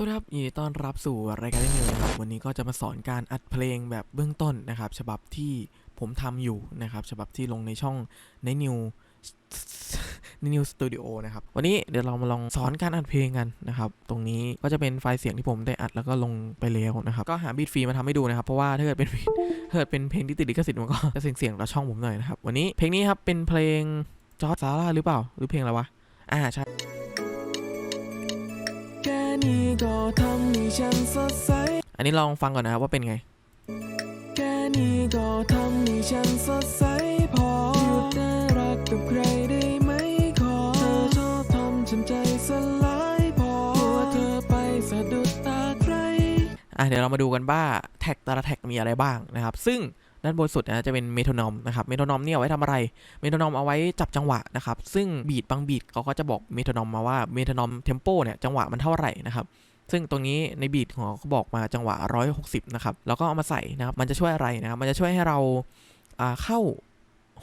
สวัสดีครับยินดีต้อนรับสู่รายการที่นิวนะครับวันนี้ก็จะมาสอนการอัดเพลงแบบเบื้องต้นนะครับ ฉบับที่ผมทำอยู่นะครับ ฉบับที่ลงในช่องในนิวในนิวสตูดิโอนะครับ วันนี้เดี๋ยวเรามาลองสอนการอัดเพลงกันนะครับ ตรงนี้ก็จะเป็นไฟล์เสียงที่ผมได้อัดแล้วก็ลงไปแล้วนะครับ ก็หาบีทฟรีมาทำให้ดูนะครับ เพราะว่าถ้าเกิดเป็นถ้าเกิดเป็นเพลงที่ติดลิขสิทธิ์มันก็จะเสียงๆต่อช่องผมหน่อยนะครับ วันนี้เพลงนี้ครับเป็นเพลงจอร์จซาร่าหรือเปล่า หรือเพลงอะไรวะ อ่าใช่ นี้ก็ทำให้ฉันสดใส อันนี้ลองฟังก่อนนะครับว่าเป็นไง แค่นี้ก็ทำให้ฉันสดใสพอหยุดน่ารักกับใครได้ไหมขอ เธอชอบทำฉันใจสลายพอกลัวเธอไปสะดุดตาใคร อะเดี๋ยวเรามาดูกันว่าแท็กแต่ละแท็กมีอะไรบ้างนะครับ ซึ่ง ด้านบนสุดนะจะเป็นเมโทนอมนะครับเมโทนอมเนี่ยเอาไว้ทำอะไรเมโทนอมเอาไว้จับจังหวะนะครับซึ่งบีทบางบีทเขาก็จะบอกเมโทนอมมาว่าเมโทนอมเทมโปเนี่ยจังหวะมันเท่าไหร่นะครับซึ่งตรงนี้ในบีทของเขาเขาบอกมาจังหวะ 160 นะครับ แล้วก็เอามาใส่นะครับ มันจะช่วยอะไรนะครับ มันจะช่วยให้เราเข้า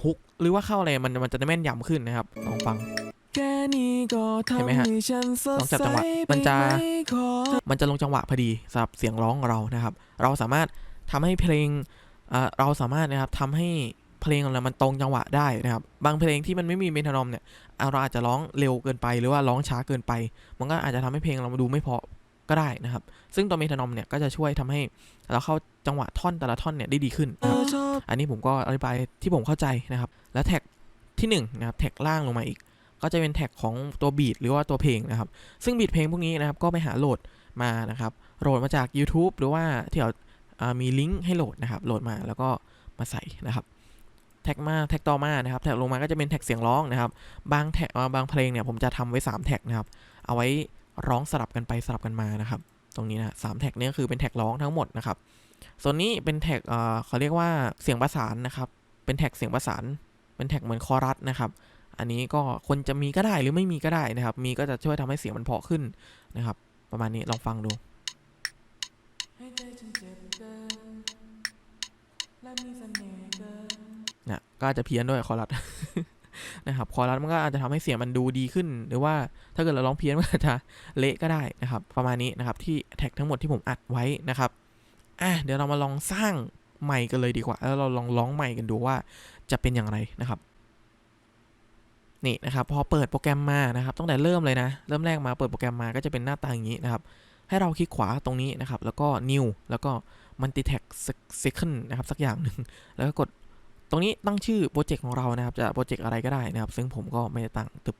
ฮุก หรือว่าเข้าอะไร มันมันจะได้แม่นยำขึ้นนะครับ ลองฟังเห็นไหมฮะลองจับจังหวะ มันจะ มันจะลงจังหวะพอดีสำหรับเสียงร้องของเรานะครับ เราสามารถทำให้เพลง เราสามารถนะครับทำให้เพลงของเรามันตรงจังหวะได้นะครับ บางเพลงที่มันไม่มีเมโทรนอมเนี่ยอ่าเราอาจจะร้องเร็วเกินไปหรือว่าร้องช้าเกินไป มันก็อาจจะทำให้เพลงเรามาดูไม่เพราะก็ได้นะครับ ซึ่งตัวเมโทรนอมเนี่ยก็จะช่วยทำให้เราเข้าจังหวะท่อนแต่ละท่อนเนี่ยได้ดีขึ้นเธนะครับอชอบอันนี้ผมก็อธิบายที่ผมเข้าใจนะครับ แล้วแท็กที่1นะครับแท็กล่างลงมาอีก ก็จะเป็นแท็กของตัวบีทหรือว่าตัวเพลงนะครับ ซึ่งบีทเพลงพวกนี้นะครับก็ไปหาโหลดมานะครับโหลดมาจาก YouTube หรือว่าที่เราอ่า มีลิงก์ให้โหลดนะครับโหลดมาแล้วก็มาใส่นะครับแท็กมาแท็กต่อมานะครับแท็กลงมาก็จะเป็นแท็กเสียงร้องนะครับ บางแท็กบางเพลงเนี่ยผมจะทำไว้ 3 แท็กนะครับ เอาไว้ร้องสลับกันไปสลับกันมานะครับ ตรงนี้นะสามแท็กนี้คือเป็นแท็กร้องทั้งหมดนะครับ ส่วนนี้เป็นแท็กเขาเรียกว่าเสียงประสานนะครับ เป็นแท็กเสียงประสาน เป็นแท็กเหมือนคอรัสนะครับ อันนี้ก็คนจะมีก็ได้หรือไม่มีก็ได้นะครับ มีก็จะช่วยทำให้เสียงมันเพาะขึ้นนะครับ ประมาณนี้ลองฟังดู นะก็อาจจะเพี้ยนด้วยคอรัสนะครับคอรัสมันก็อาจจะทำให้เสียงมันดูดีขึ้น หรือว่าถ้าเกิดเราร้องเพี้ยนมันอาจจะเละก็ได้นะครับ ประมาณนี้นะครับที่แท็กทั้งหมดที่ผมอัดไว้นะครับอะเดี๋ยวเรามาลองสร้างใหม่กันเลยดีกว่า แล้วเราลองร้องใหม่กันดูว่าจะเป็นอย่างไรนะครับ นี่นะครับพอเปิดโปรแกรมมานะครับตั้งแต่เริ่มเลยนะ เริ่มแรกมาเปิดโปรแกรมมาก็จะเป็นหน้าตาอย่างนี้นะครับ ให้เราคลิกขวาตรงนี้นะครับ แล้วก็ new แล้วก็ multi tag second นะครับสักอย่างหนึ่งแล้วก็กด รงนี้ตั้งชื่อโปรเจกต์ของเรานะครับ จะโปรเจกต์อะไรก็ได้นะครับ ซึ่งผมก็ไม่ได้ตั้งตึบ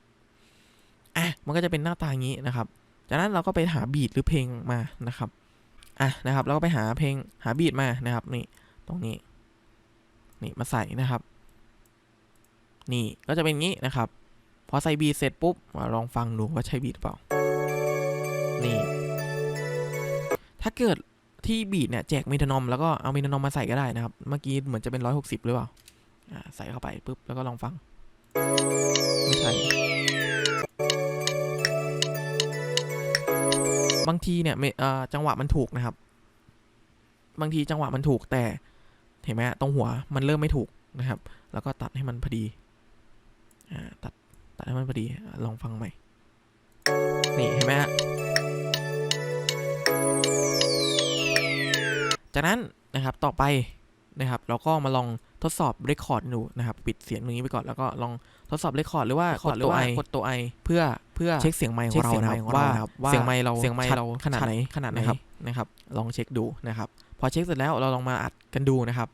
อะมันก็จะเป็นหน้าตาอย่างนี้นะครับ จากนั้นเราก็ไปหาบีทหรือเพลงมานะครับอะนะครับแล้วก็ไปหาเพลงหาบีทมานะครับนี่ตรงนี้นี่มาใส่นะครับ นี่ก็จะเป็นงี้นะครับ พอใส่บีทเสร็จปุ๊บมาลองฟังดูว่าใช่บีทหรือเปล่านี่ถ้าเกิดที่บีทเนี่ยแจกเมทานอมแล้วก็เอาเมทานอมมาใส่ก็ได้นะครับ เมื่อกี้เหมือนจะเป็นร้อยหกสิบหรือเปล่า ใส่เข้าไปปุ๊บ แล้วก็ลองฟัง ไม่ใช่ บางทีเนี่ยเมอ่าจังหวะมันถูกนะครับ บางทีจังหวะมันถูกแต่ เห็นไหมฮะตรงหัวมันเริ่มไม่ถูกนะครับ แล้วก็ตัดให้มันพอดีอตัดตัดให้มันพอดี ลองฟังใหม่ นี่เห็นไหมฮะจากนั้นนะครับต่อไปนะครับ เราก็มาลอง ทดสอบเรคคอร์ดดูนะครับปิดเสียงตรงนี้ไปก่อนแล้วก็ลองทดสอบเรคคอร์ดหรือว่ากดตัวไอกดตัวไอเพื่อเพื่อเช็คเสียงไมค์ของเรานะครับว่าเสียงไมค์เราเสียงไมค์เราขนาดไหนขนาดไหนนะครับนะครับลองเช็คดูนะครับ พอเช็คเสร็จแล้วเราลองมาอัดกันดูนะครับ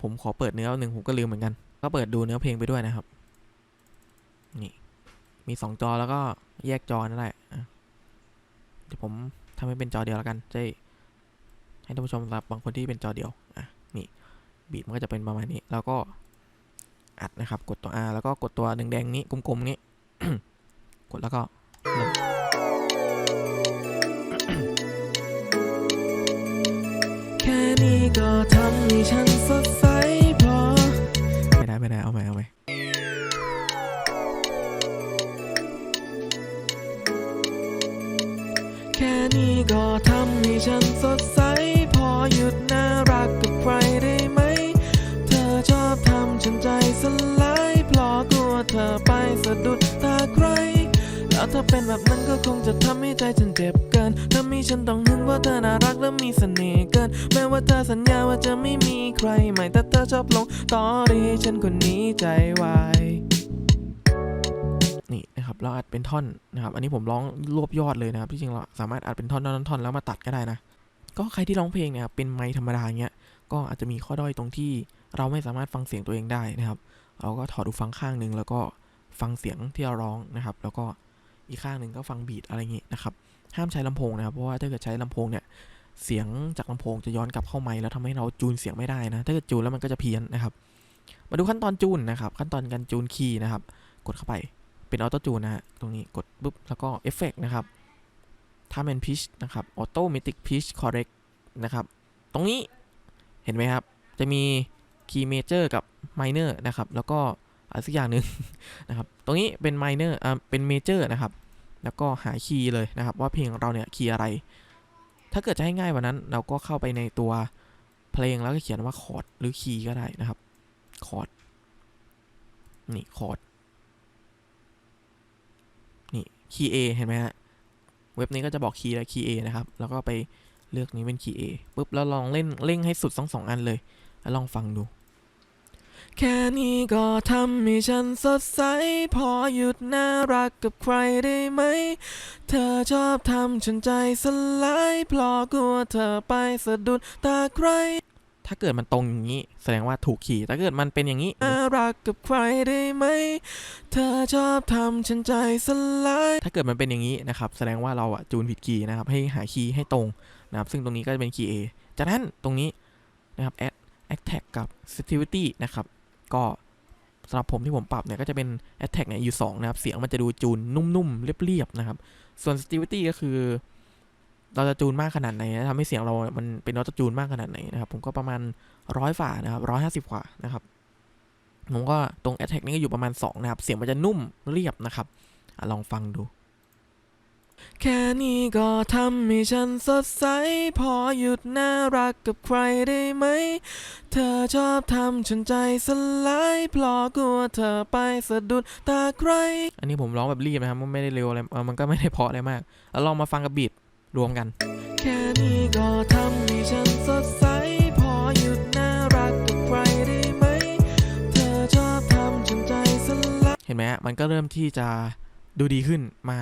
ผมขอเปิดเนื้อหนึ่งผมก็ลืมเหมือนกัน ก็เปิดดูเนื้อเพลงไปด้วยนะครับ นี่ มีสองจอแล้วก็แยกจอนั่นแหละอะเดี๋ยวผมทำให้เป็นจอเดียวแล้วกันจะได้ให้ท่านผู้ชมรับบางคนที่เป็นจอเดียวอะนี่ บีทมันก็จะเป็นประมาณนี้ แล้วก็อัดนะครับ กดตัว R แล้วก็กดตัวแดงๆนี้กลมๆนี้ กดแล้วก็เริ่มแค่นี้ก็ทำให้ฉันสดใสพอไม่ได้ไม่ได้เอาใหม่เอาใหม่แค่นี้ก็ทำให้ฉันสดใส ถ้าเป็นแบบนั้นก็คงจะทำให้ใจฉันเจ็บเกินถ้ามีฉันต้องหึงเพราเธอน่ารักและมีเสน่ห์เกิน แม้ว่าเธอสัญญาว่าจะไม่มีใครใหม่แต่เธอชอบลงตอรี่ฉันคนนี้ใจวายนี่นะครับเราอัดเป็นท่อนนะครับ อันนี้ผมร้องรวบยอดเลยนะครับที่จริงเราสามารถอัดเป็นท่อนท่อนท่อนแล้วมาตัดก็ได้นะ ก็ใครที่ร้องเพลงเนี่ยเป็นไมค์ธรรมดาเงี้ยก็อาจจะมีข้อด้อยตรงที่เราไม่สามารถฟังเสียงตัวเองได้นะครับ เราก็ถอดหูฟังข้างหนึ่งแล้วก็ฟังเสียงที่เราร้องนะครับ แล้วก็ อีกข้างหนึ่งก็ฟังบีทอะไรอย่างงี้นะครับ ห้ามใช้ลำโพงนะครับ เพราะว่าถ้าเกิดใช้ลำโพงเนี่ย เสียงจากลำโพงจะย้อนกลับเข้าไมค์แล้วทำให้เราจูนเสียงไม่ได้นะ ถ้าเกิดจูนแล้วมันก็จะเพี้ยนนะครับ มาดูขั้นตอนจูนนะครับ ขั้นตอนการจูนคีย์นะครับ กดเข้าไป เป็นออโต้จูนนะฮะ ตรงนี้กดปุ๊บ แล้วก็เอฟเฟกนะครับถ้าเป็นพิชนะครับ ออโต m มติกพิชคอร์เรกนะครับ ตรงนี้ เห็นไหมครับ จะมีคีย์เมเจอร์กับไมเนอร์นะครับ แล้วก็ อะไรสักอย่างหนึ่งนะครับ ตรงนี้เป็นไมเนอร์อ่าเป็นเมเจอร์นะครับ แล้วก็หาคีย์เลยนะครับ ว่าเพลงของเราเนี่ยคีย์อะไร ถ้าเกิดจะให้ง่ายกว่านั้น เราก็เข้าไปในตัวเพลงแล้วก็เขียนว่าคอร์ดหรือคีย์ก็ได้นะครับคอร์ดนี่คอร์ดนี่คีย์ A เห็นไหมฮะเว็บนี้ก็จะบอกคีย์และคีย์ A นะครับ แล้วก็ไปเลือกนี้เป็นคีย์ A ปุ๊บแล้วลองเล่นเร่งให้สุดทั้งสองอันเลย แล้วลองฟังดู แค่นี้ก็ทำให้ฉันสดใส พอหยุดน่ารักกับใครได้ไหม เธอชอบทำฉันใจสลายเพราะกลัวเธอไปสะดุดตาใคร ถ้าเกิดมันตรงอย่างนี้ แสดงว่าถูกคีย์ถ้าเกิดมันเป็นอย่างนี้ น่ารักกับใครได้ไหม เธอชอบทำฉันใจสลาย ถ้าเกิดมันเป็นอย่างนี้นะครับ แสดงว่าเราอะจูนผิดคีย์นะครับ ให้หาคีย์ให้ตรงนะครับ ซึ่งตรงนี้ก็จะเป็นคีย์ A จากนั้นตรงนี้นะครับ add attack กับ sensitivity นะครับ ก็สำหรับผมที่ผมปรับเนี่ยก็จะเป็น attack เนี่ยอยู่ 2 นะครับ เสียงมันจะดูจูนนุ่มๆ เรียบๆ นะครับ ส่วน sensitivity ก็คือ เราจะจูนมากขนาดไหนทำให้เสียงเรา มันเป็นออโต้จูนมากขนาดไหนนะครับ ผมก็ประมาณร้อยฝ่านะครับร้อยห้าสิบกว่านะครับ ผมก็ตรง attack นี่ก็อยู่ประมาณ 2 นะครับ เสียงมันจะนุ่มเรียบนะครับอลองฟังดู แค่นี้ก็ทำให้ฉันสดใส พอหยุดน่ารักกับใครได้ไหม เธอชอบทำฉันใจสลายเพราะกลัวเธอไปสะดุดตาใคร อันนี้ผมร้องแบบรีบนะครับมันไม่ได้เร็วอะไรเอ่อมันก็ไม่ได้เพราะอะไรมากแล้วลองมาฟังกับบีทรวมกัน แค่นี้ก็ทำให้ฉันสดใส พอหยุดน่ารักกับใครได้ไหม เธอชอบทำฉันใจสลาย เห็นไหมฮะมันก็เริ่มที่จะดูดีขึ้นมา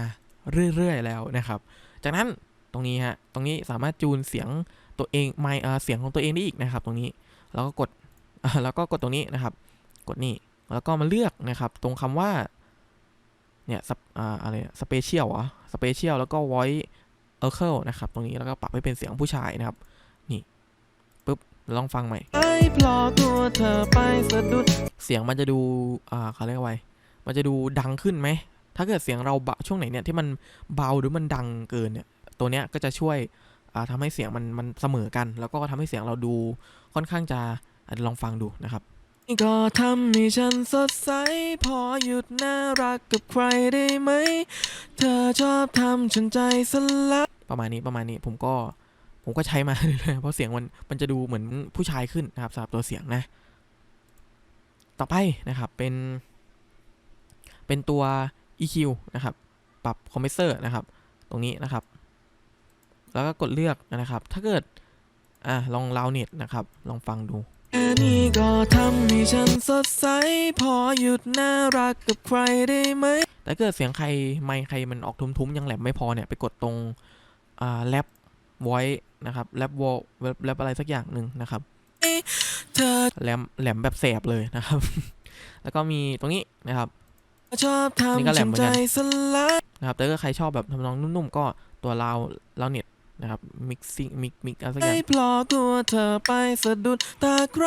เรื่อยๆแล้วนะครับ จากนั้นตรงนี้ฮะตรงนี้สามารถจูนเสียงตัวเองไมค์เสียงของตัวเองได้อีกนะครับ ตรงนี้แล้วก็กดแล้วก็กดตรงนี้นะครับ กดนี่แล้วก็มาเลือกนะครับ ตรงคำว่าเนี่ยสเอ่อะไรสเปเชียลอะสเปเชียลแล้วก็ voice e c h o นะครับ ตรงนี้แล้วก็ปรับให้เป็นเสียงผู้ชายนะครับ นี่ปุ๊บลองฟังใหม่เพราะกลัวเธอไปสะดุดเสียงมันจะดูอ่าเขาเรียกว่าไงมันจะดูดังขึ้นไหม ถ้าเกิดเสียงเราเบาช่วงไหนเนี่ยที่มันเบาหรือมันดังเกินเนี่ยตัวเนี้ยก็จะช่วยอ่าทำให้เสียงมันมันเสมอกัน แล้วก็ทำให้เสียงเราดูค่อนข้างจะอะลองฟังดูนะครับก็ทำให้ฉันสดใส พอหยุดน่ารักกับใครได้ไหม เธอชอบทำฉันใจสลายประมาณนี้ประมาณนี้ผมก็ผมก็ใช้มาเรื่อยๆเพราะเสียงมันมันจะดูเหมือนผู้ชายขึ้นนะครับสำหรับตัวเสียงนะ ต่อไปนะครับเป็น เป็นตัว EQ นะครับ ปรับคอมเพรสเซอร์นะครับ ตรงนี้นะครับ แล้วก็กดเลือกนะครับ ถ้าเกิด อะลองลาวเน็ตนะครับ ลองฟังดูแค่นี้ก็ทำให้ฉันสดใส พอหยุดน่ารักกับใครได้ไหมแต่เกิดเสียงใครไมค์ใครมันออกทุ้มๆ ยังแหลมไม่พอเนี่ยไปกดตรงอ่าแรปไว้นะครับแรปวอลแรปอะไรสักอย่างหนึ่งนะครับเธอแหลมแหลมแบบแสบเลยนะครับ แล้วก็มีตรงนี้นะครับ ชอบนี่ก็ทำแหลฉัมนเหมือนใจกัน สลายนะครับแต่ถ้าใครชอบแบบทำนองนุ่มๆ ก็ตัวลาวลาวเน็ตนะครับ มิกซิ่งมิกมิกอะไรสักอย่างเพราะกลัวเธอไปสะดุดตาใคร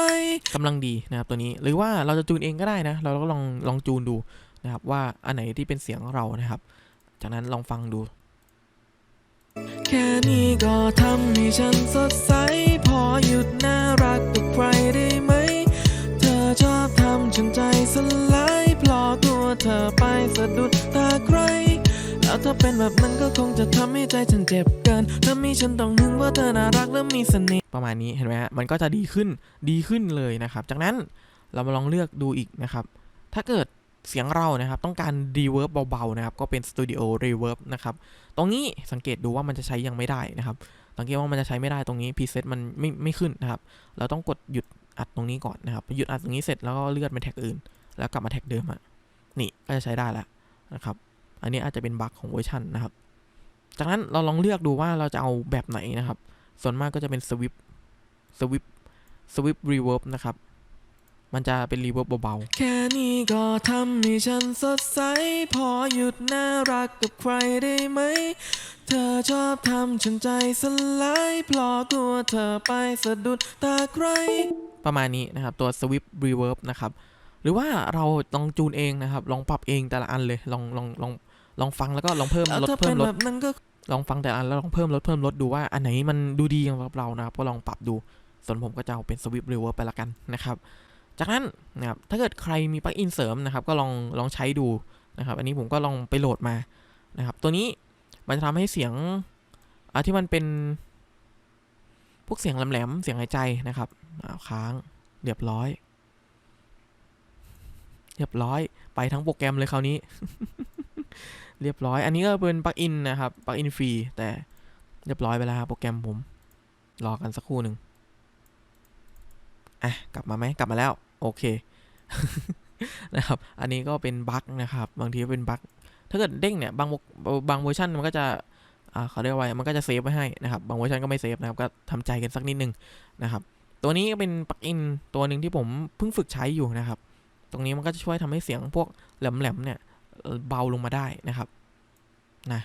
กำลังดีนะครับตัวนี้หรือว่าเราจะจูนเองก็ได้นะ เราก็ลองลองจูนดูนะครับว่าอันไหนที่เป็นเสียงเรานะครับ จากนั้นลองฟังดู แค่นี้ก็ทำให้ฉันสดใส พอหยุดน่ารักกับใครได้ไหม เธอชอบทำฉันใจสลาย เธอไปสะดุดตาใคร แล้วถ้าเป็นแบบนั้นก็คงจะทำให้ใจฉันเจ็บเกินถ้ามีฉันต้องหึงว่าเธอน่ารักและมีเสน่ห์ประมาณนี้เห็นไหมฮะมันก็จะดีขึ้นดีขึ้นเลยนะครับ จากนั้นเรามาลองเลือกดูอีกนะครับ ถ้าเกิดเสียงเรานะครับต้องการรีเวิร์บเบาๆนะครับก็เป็นสตูดิโอรีเวิร์บนะครับตรงนี้สังเกตดูว่ามันจะใช้ยังไม่ได้นะครับสังเกตว่ามันจะใช้ไม่ได้ตรงนี้พรีเซตมันไม่ไม่ขึ้นนะครับเราต้องกดหยุดอัดตรงนี้ก่อนนะครับหยุดอัดตรงนี้เสร็จแล้วก็เลื่อนไปแท็กอื่น แล้วกลับมาแท็กเดิมอะ นี่ก็จะใช้ได้แล้วนะครับ อันนี้อาจจะเป็นบั๊กของเวอร์ชันนะครับ จากนั้นเราลองเลือกดูว่าเราจะเอาแบบไหนนะครับ ส่วนมากก็จะเป็นสวิปสวิปสวิปรีเวิร์บนะครับ มันจะเป็นรีเวิร์บเบาแค่นี้ก็ทำให้ฉันสดใส พอหยุดน่ารักกับใครได้ไหม เธอชอบทำฉันใจสลายเพราะกลัวเธอไปสะดุดตาใครๆประมาณนี้นะครับ ตัวสวิปรีเวิร์บนะครับ หรือว่าเราลองจูนเองนะครับ ลองปรับเองแต่ละอันเลย ลองลองลองลองฟังแล้วก็ลองเพิ่มแล้วลดถ้าเพิ่เป็มนลแบดบนั้นก็ลองฟังแต่ละอันแล้วลองเพิ่มลดเพิ่มลดดูว่าอันไหนมันดูดีสำหรับเรานะครับก็ลองปรับดู ส่วนผมก็จะเอาเป็นสวิปรีเวิร์บไปละกันนะครับ จากนั้นนะครับถ้าเกิดใครมีปลั๊กอินเสริมนะครับ ก็ลองลองใช้ดูนะครับ อันนี้ผมก็ลองไปโหลดมานะครับ ตัวนี้มันจะทำให้เสียงอ่าที่มันเป็น พวกเสียงแหลมๆเสียงหายใจนะครับอ่าค้างเรียบร้อย เรียบร้อยไปทั้งโปรแกรมเลยคราวนี้ เรียบร้อย อันนี้ก็เป็นปลั๊กอินนะครับปลั๊กอินฟรีแต่เรียบร้อยไปแล้วครับโปรแกรมผม รอกันสักครู่หนึ่งอะกลับมาไหมกลับมาแล้ว โอเคนะครับ อันนี้ก็เป็นบั๊กนะครับ บางทีก็เป็นบั๊กถ้าเกิดเด้งเนี่ยบางบางเวอร์ชันมันก็จะอ่าเขาเรียกว่าไงมันก็จะเซฟไว้ให้นะครับ บางเวอร์ชันก็ไม่เซฟนะครับ ก็ทำใจกันสักนิดนึงนะครับ ตัวนี้ก็เป็นปลั๊กอินตัวหนึ่งที่ผมเพิ่งฝึกใช้อยู่นะครับ ตรงนี้มันก็จะช่วยทำให้เสียงพวกแหลมๆเนี่ยเอ่อเบาลงมาได้นะครับนะ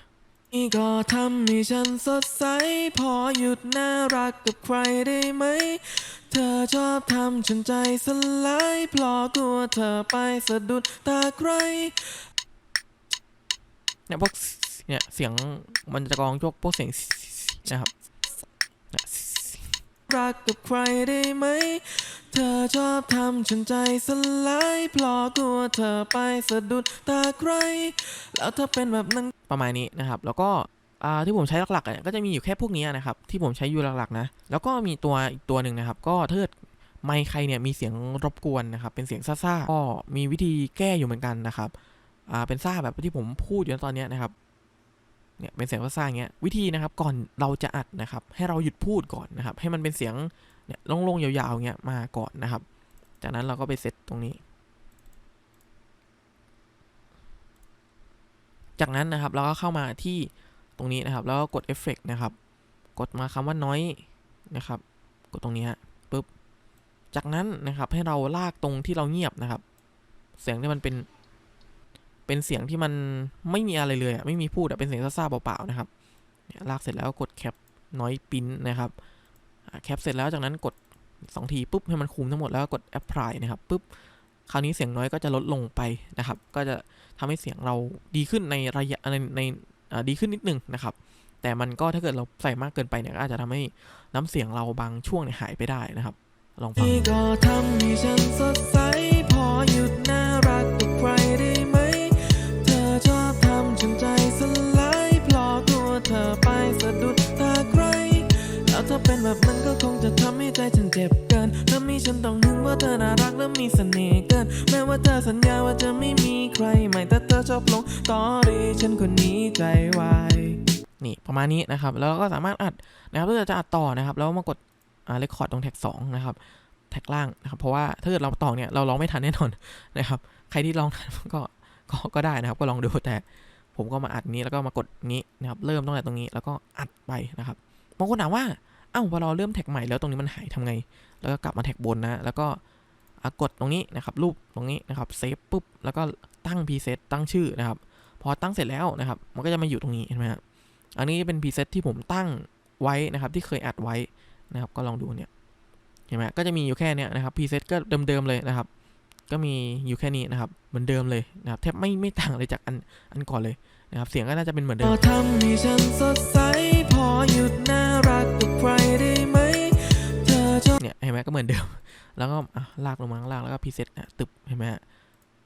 นี่ก็ทำให้ฉันสดใส พอหยุดน่ารักกับใครได้ไหม เธอชอบทำฉันใจสลายเพราะกลัวเธอไปสะดุดตาใครเนี่ยพวกเนี่ยเสียงมันจะกรองพวกพวกเสียงนะครับเนี่ยรักกับใครได้ไหม เธอชอบทำฉันใจสลายเพราะกลัวเธอไปสะดุดตาใคร แล้วถ้าเป็นแบบนั้นประมาณนี้นะครับ แล้วก็ที่ผมใช้หลักๆอะก็จะมีอยู่แค่พวกนี้นะครับ ที่ผมใช้อยู่หลักๆนะ แล้วก็มีตัวอีกตัวหนึ่งนะครับ ก็ถ้าเกิดไมค์ใครเนี่ยมีเสียงรบกวนนะครับ เป็นเสียงซ่าๆก็มีวิธีแก้อยู่เหมือนกันนะครับเป็นซ่าแบบที่ผมพูดอยู่ตอนนี้นะครับเนี่ยเป็นเสียงซ่าๆอย่างเงี้ยวิธีนะครับก่อนเราจะอัดนะครับ ให้เราหยุดพูดก่อนนะครับ ให้มันเป็นเสียง เนี่ยโล่งๆยาวๆอย่างเงี้ยมาก่อนนะครับ จากนั้นเราก็ไปเซตตรงนี้ จากนั้นนะครับเราก็เข้ามาที่ตรงนี้นะครับแล้วก็กดเอฟเฟกนะครับ กดมาคำว่า noise นะครับ กดตรงนี้ฮะปุ๊บจากนั้นนะครับให้เราลากตรงที่เราเงียบนะครับ เสียงที่มันเป็นเป็นเสียงที่มันไม่มีอะไรเลยไม่มีพูดเป็นเสียงซ่าๆเปล่าๆนะครับเนี่ยลากเสร็จแล้วกดแคป noise pin นะครับ แคปเสร็จแล้วจากนั้นกดสองทีปุ๊บให้มันคุมทั้งหมดแล้วก็กด apply นะครับปุ๊บคราวนี้เสียงน้อยก็จะลดลงไปนะครับ ก็จะทำให้เสียงเราดีขึ้นในระยะในในดีขึ้นนิดนึงนะครับ แต่มันก็ถ้าเกิดเราใส่มากเกินไปเนี่ยก็อาจจะทำให้น้ำเสียงเราบางช่วงเนี่ยหายไปได้นะครับ ลองฟัง แบบนั้นก็คงจะทำให้ใจฉันเจ็บเกินถ้ามีฉันต้องนึกว่าเธอน่ารักและมีเสน่ห์เกิน แม้ว่าเธอสัญญาว่าจะไม่มีใครใหม่แต่เธอชอบลงตอรี่ฉันคนนี้ใจวายนี่ประมาณนี้นะครับ แล้วก็สามารถอัดนะครับถ้าเกิดจะอัดต่อนะครับแล้วมากดอ่าเรคคอร์ดตรงแท็กสองนะครับแท็กล่างนะครับเพราะว่าถ้าเกิดเราต่อเนี่ยเราร้องไม่ทันแน่นอนนะครับ ใครที่ร้องทันก็ก็ก็ได้นะครับ ก็ลองดูแต่ผมก็มาอัดนี้แล้วก็มากดนี้นะครับ เริ่มตั้งแต่ตรงนี้แล้วก็อัดไปนะครับบางคนถามว่า อ้าวพอเราเริ่มแท็กใหม่แล้วตรงนี้มันหายทำไง แล้วก็กลับมาแท็กบนนะ แล้วก็กดตรงนี้นะครับรูปตรงนี้นะครับเซฟปุ๊บแล้วก็ตั้งพรีเซตตั้งชื่อนะครับ พอตั้งเสร็จแล้วนะครับ มันก็จะมาอยู่ตรงนี้เห็นไหมครับอันนี้เป็นพรีเซตที่ผมตั้งไว้นะครับ ที่เคยอัดไว้นะครับ ก็ลองดูเนี่ยเห็นไหมก็จะมีอยู่แค่เนี้ยนะครับพรีเซตก็เดิมๆเลยนะครับ ก็มีอยู่แค่นี้นะครับ เหมือนเดิมเลยนะครับแทบไม่ไม่ต่างเลยจากอันอันก่อนเลยนะครับ เสียงก็น่าจะเป็นเหมือนเดิม เห็เหมือนเดิม แล้วก็ลากลงมาข้างล่างแล้วก็พรีเซตอะตึบเห็นไหมฮะ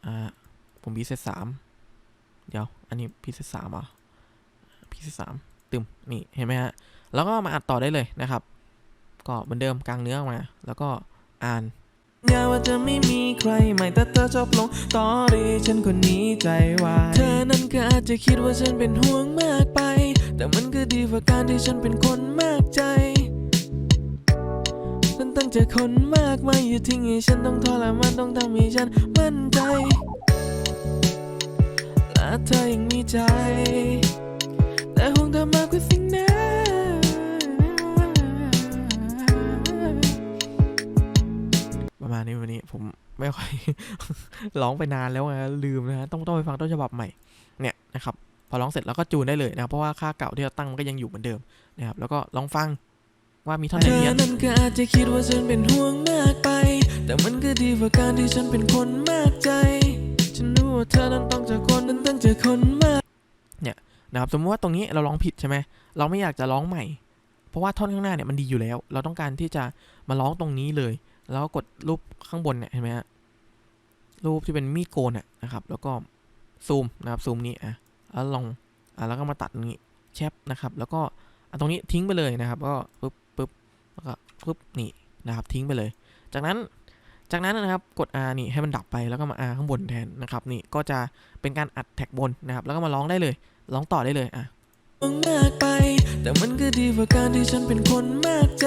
อ่าผมพรีเซตสามเดี๋ยว อันนี้พรีเซตสามอะพรีเซตสามตึมนี่เห็นไหมฮะแล้วก็มาอัดต่อได้เลยนะครับ ก็เหมือนเดิมกลางเนื้อออกมา แล้วก็อ่านยาว่าจะไม่มีใครใหม่แต่เธอชอบลงตอรี่ฉันคนนี้ใจวายเธอนั้นก็อาจจะคิดว่าฉันเป็นห่วงมากไป แต่มันก็ดีกว่าการที่ฉันเป็นคนมากใจ ตั้งใจอคนมากมายอยู่ทิ้งให้ฉันต้องทรมานต้องทำให้ฉันมั่นใจและเธอยังมีใจ แต่ห่วงเธอมากกว่าสิ่งนั้นประมาณนี้วันนี้ผมไม่ค่อยร้องไปนานแล้วไงลืมนะฮะต้องต้องไปฟังต้นฉบับใหม่เนี่ยนะครับพอร้องเสร็จแล้วก็จูนได้เลยนะเพราะว่าค่าเก่าที่เราตั้งมันก็ยังอยู่เหมือนเดิมนะครับแล้วก็ลองฟัง ว่ามีท่อนไหนเธอเพี้ยนนั้นก็อาจจะคิดว่าฉันเป็นห่วงมากไป แต่มันก็ดีกว่าการที่ฉันเป็นคนมากใจ ฉันรู้ว่าเธอนั้นต้องเจอคนนั้นต้องเจอคนมากนะครับสมมติว่าตรงนี้เราร้องผิดใช่ไหมเราไม่อยากจะร้องใหม่ เพราะว่าท่อนข้างหน้าเนี่ยมันดีอยู่แล้ว เราต้องการที่จะมาร้องตรงนี้เลย แล้วก็กดรูปข้างบนเนี่ยเห็นไหมฮะรูปที่เป็นมีดโกนอะนะครับ แล้วก็ซูมนะครับซูมนี้อะแล้วลองอะแล้วก็มาตัดตรงนี้แชปนะครับ แล้วก็อะตรงนี้ทิ้งไปเลยนะครับ ก็ปึ๊บปึ๊บ แล้วก็ปึ๊บนี่นะครับทิ้งไปเลย จากนั้นจากนั้นนะครับกด R นี่ให้มันดับไปแล้วก็มา R ข้างบนแทนนะครับนี่ก็จะเป็นการอัดแท็กบนนะครับแล้วก็มาร้องได้เลยร้องต่อได้เลยอะมองหน้ากไปแต่มันก็ดีกว่าการที่ฉันเป็นคนมากใจ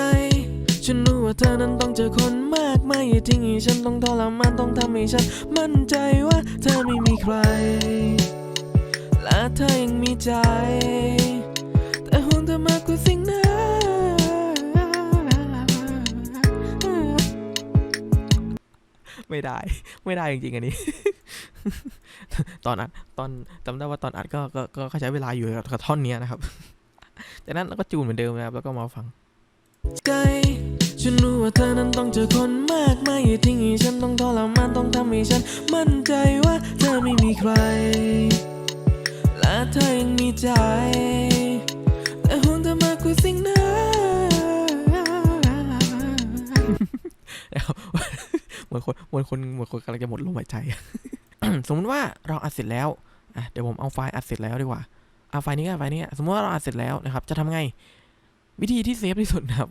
ฉันรู้ว่าเธอนั้นต้องเจอคนมากมายอย่าทิ้งให้ฉันต้องทรมานต้องทำให้ฉัน มั่นใจว่าเธอไม่มีใคร และเธอยังมีใจ แต่ห่วงเธอมากกว่าสิ่งนั้น ไม่ได้ ไม่ได้จริงๆอันนี้ ตอนอัดตอนจำได้ว่าตอนอัดก็ก็ก็ก็ใช้เวลาอยู่กับกับท่อนเนี้ยนะครับ จากนั้นเราก็จูนเหมือนเดิมนะครับ แล้วก็มาฟังใจฉันรู้ว่าเธอนั้นต้องเจอคนมากมายอย่าทิ้งให้ฉันต้องทรมานต้องทำให้ฉัน มั่นใจว่าเธอไม่มีใคร และเธอยังมีใจ แต่ห่วงเธอมากกว่าสิ่งนั้นนะครับ เหมือนคนเหมือนคนเหมือนคนกำลังจะหมดลมหายใจ สมมติว่าเราอัดเสร็จแล้วอะเดี๋ยวผมเอาไฟล์อัดเสร็จแล้วดีกว่าเอาไฟล์นี้กับไฟล์นี้สมมติว่าเราอัดเสร็จแล้วนะครับ จะทำไง วิธีที่เซฟที่สุดนะครับ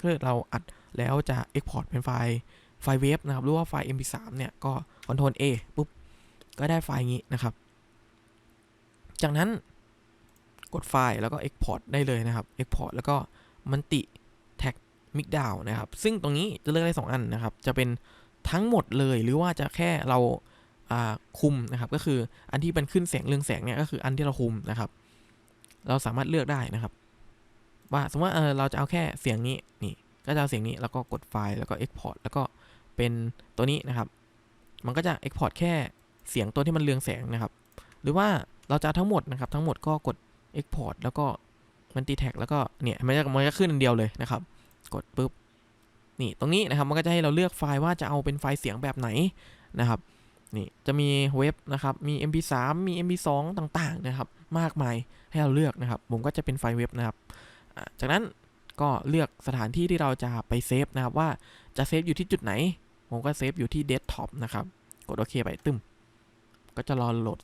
คือเราอัดแล้วจะ Export เป็นไฟล์ไฟล์เวฟนะครับหรือว่าไฟล์ MP3 เนี่ยก็ Ctrl A ปุ๊บก็ได้ไฟล์งี้นะครับ จากนั้นกดไฟล์แล้วก็ Export ได้เลยนะครับ Export แล้วก็มันติ Tag Mix Down นะครับ ซึ่งตรงนี้จะเลือกได้ 2 อันนะครับ จะเป็น ทั้งหมดเลยหรือว่าจะแค่เราคุมนะครับ ก็คืออันที่เป็นขึ้นแสงเรืองแสงเนี่ยก็คืออันที่เราคุมนะครับ เราสามารถเลือกได้นะครับ ว่าสมมติว่าเออเราจะเอาแค่เสียงนี้นี่ก็จะเอาเสียงนี้แล้วก็กดไฟล์แล้วก็ Export แล้วก็เป็นตัวนี้นะครับ มันก็จะ Export แค่เสียงตัวที่มันเรืองแสงนะครับ หรือว่าเราจะเอาทั้งหมดนะครับ ทั้งหมดก็กด Export แล้วก็มันตีแท็กแล้วก็เนี่ยมันจะมันจะขึ้นอันเดียวเลยนะครับ กดปุ๊บ นี่ตรงนี้นะครับมันก็จะให้เราเลือกไฟล์ว่าจะเอาเป็นไฟล์เสียงแบบไหนนะครับนี่จะมีเว็บนะครับมี mp3 มี mp2 ต่างๆนะครับมากมายให้เราเลือกนะครับ ผมก็จะเป็นไฟล์เว็บนะครับจากนั้นก็เลือกสถานที่ที่เราจะไปเซฟนะครับว่าจะเซฟอยู่ที่จุดไหน ผมก็เซฟอยู่ที่เดสก์ท็อปนะครับกดโอเคไปตึมก็จะรอโหลด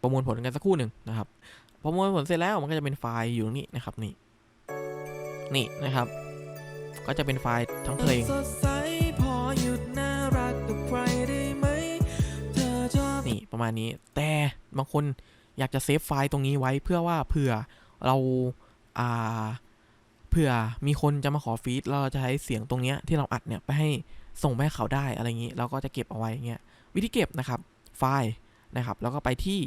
ประมวลผลกันสักครู่หนึ่งนะครับ ประมวลผลเสร็จแล้วมันก็จะเป็นไฟล์อยู่ตรงนี้นะครับนี่นี่นะครับ ก็จะเป็นไฟล์ทั้งเพลงสดใสพอหยุดน่ารักกับใครได้ไหมเธอชอบนี่ประมาณนี้แต่บางคนอยากจะเซฟไฟล์ตรงนี้ไว้เพื่อว่าเผื่อเราอ่าเผื่อมีคนจะมาขอฟีดแล้วเราจะใช้เสียงตรงเนี้ยที่เราอัดเนี่ยไปให้ส่งไปให้เขาได้อะไรอย่างนี้ เราก็จะเก็บเอาไว้อย่างเงี้ยวิธีเก็บนะครับไฟล์นะครับ แล้วก็ไปที่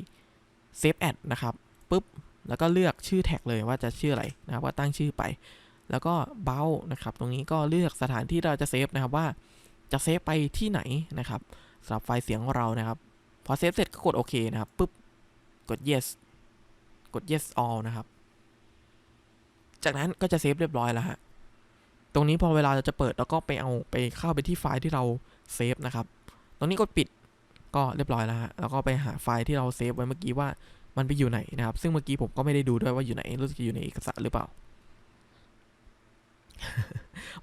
Save Ad นะครับปุ๊บแล้วก็เลือกชื่อแท็กเลยว่าจะชื่ออะไรนะครับว่าตั้งชื่อไป แล้วก็เบานะครับ ตรงนี้ก็เลือกสถานที่เราจะเซฟนะครับว่าจะเซฟไปที่ไหนนะครับสำหรับไฟล์เสียงของเรานะครับ พอเซฟเสร็จก็กดโอเคนะครับปุ๊บกด yes กด yes all นะครับ จากนั้นก็จะเซฟเรียบร้อยแล้วฮะตรงนี้พอเวลาเราจะเปิดแล้วก็ไปเอาไปเข้าไปที่ไฟล์ที่เราเซฟนะครับ ตรงนี้กดปิดก็เรียบร้อยแล้วฮะแล้วก็ไปหาไฟล์ที่เราเซฟไว้เมื่อกี้ว่ามันไปอยู่ไหนนะครับ ซึ่งเมื่อกี้ผมก็ไม่ได้ดูด้วยว่าอยู่ไหนรู้สึกจะอยู่ในเอกสารหรือเปล่า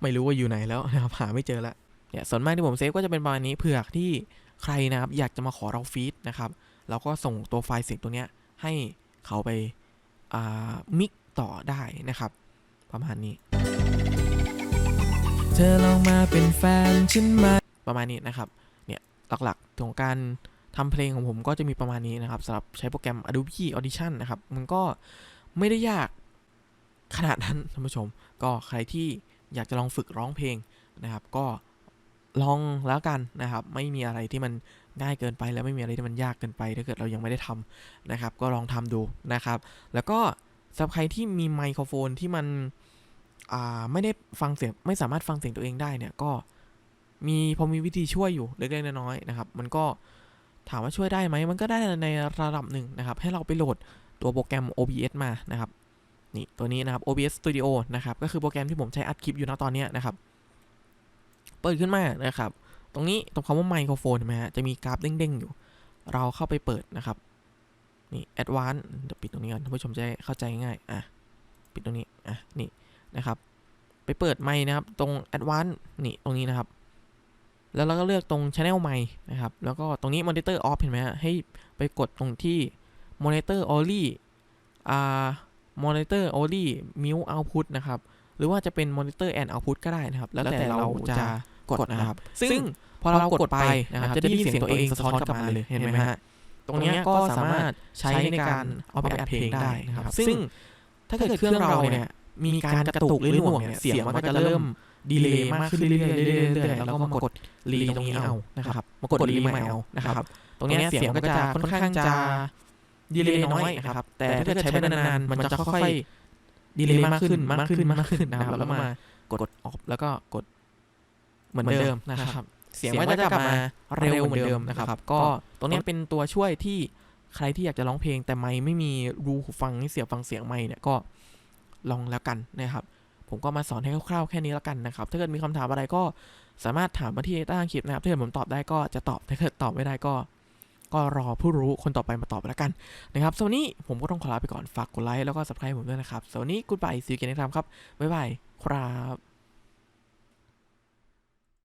ไม่รู้ว่าอยู่ไหนแล้วนะครับหาไม่เจอแล้วเนี่ยส่วนมากที่ผมเซฟก็จะเป็นประมาณนี้เผื่อที่ใครนะครับอยากจะมาขอเราฟีดนะครับเราก็ส่งตัวไฟล์เสียงตัวเนี้ยให้เขาไปอ่ามิกต่อได้นะครับ ประมาณนี้ เธอลองมาเป็นแฟนฉันไหมประมาณนี้นะครับ เนี่ยหลักๆของการทำเพลงของผมก็จะมีประมาณนี้นะครับสำหรับใช้โปรแกรม Adobe Audition นะครับ มันก็ไม่ได้ยาก ขนาดนั้นท่านผู้ชมก็ใครที่อยากจะลองฝึกร้องเพลงนะครับ ก็ลองแล้วกันนะครับ ไม่มีอะไรที่มันง่ายเกินไปและไม่มีอะไรที่มันยากเกินไป ถ้าเกิดเรายังไม่ได้ทำนะครับ ก็ลองทำดูนะครับ แล้วก็สำหรับใครที่มีไมโครโฟนที่มันไม่ได้ฟังเสียงไม่สามารถฟังเสียงตัวเองได้เนี่ยก็มีพอมีวิธีช่วยอยู่เล็กๆน้อยๆนะครับ มันก็ถามว่าช่วยได้ไหมมันก็ได้ในระดับหนึ่งนะครับ ให้เราไปโหลดตัวโปรแกรม OBS มานะครับ นี่ตัวนี้นะครับ OBS Studio นะครับก็คือโปรแกรมที่ผมใช้อัดคลิปอยู่นะตอนนี้นะครับ เปิดขึ้นมานะครับ ตรงนี้ตรงคำว่าไมโครโฟนเห็นไหมฮะจะมีกราฟเด้งๆอยู่ เราเข้าไปเปิดนะครับนี่ Advanced เดี๋ยวปิดตรงนี้ก่อนท่านผู้ชมจะเข้าใจง่ายอะปิดตรงนี้อะนี่นะครับ ไปเปิดไมค์นะครับตรง Advanced นี่ตรงนี้นะครับ แล้วเราก็เลือกตรง Channel ไมค์นะครับ แล้วก็ตรงนี้ Monitor Off เห็นไหมฮะให้ไปกดตรงที่ Monitor Only อ่า Monitor Only Mute Output นะครับ หรือว่าจะเป็น Monitor and Output ก็ได้นะครับ แล้วแต่เราจะกดนะครับ ซึ่งพอเรากดไปนะครับ จะได้ยินเสียงตัวเองสะท้อนกลับมาเลย เห็นไหมฮะ ตรงเนี้ยก็สามารถใช้ในการเอาไปอัดเพลงได้นะครับ ซึ่งถ้าเกิดเครื่องเราเนี่ยมีการกระตุกหรือหน่วงเนี่ยเสียงมันก็จะเริ่มดีเลย์มากขึ้นเรื่อยๆเรื่อยๆเรื่อยๆแล้วก็มากดรีตรงนี้เอานะครับ มากดรีใหม่เอานะครับ ตรงเนี้ยเสียงก็จะค่อนข้างจะ ดีเลย์น้อยนะครับ แต่ถ้าเกิดใช้ไปนานๆมันจะค่อยๆดีเลย์มากขึ้นมากขึ้นมากขึ้นนะครับแล้วก็มากดออฟแล้วก็กดเหมือนเดิมนะครับ เสียงก็จะกลับมาเร็วเหมือนเดิมนะครับ ก็ตรงเนี้ยเป็นตัวช่วยที่ใครที่อยากจะร้องเพลงแต่ไม่ไม่มีรูหูฟังให้เสียบฟังเสียงไม่เนี่ยก็ลองแล้วกันนะครับ ผมก็มาสอนให้คร่าวๆแค่นี้แล้วกันนะครับ ถ้าเกิดมีคำถามอะไรก็สามารถถามมาที่ใต้คลิปนะครับถ้าเกิดผมตอบได้ก็จะตอบถ้าเกิดตอบไม่ได้ก็ ก็รอผู้รู้คนต่อไปมาตอบแล้วกันนะครับสวันนี้ผมก็ต้องขอลาไปก่อนฝากกดไลค์แล้วก็ subscribe ผมด้วยนะครับสวันนี้กูดบายซีเกนนะครับบ๊ายบายครับ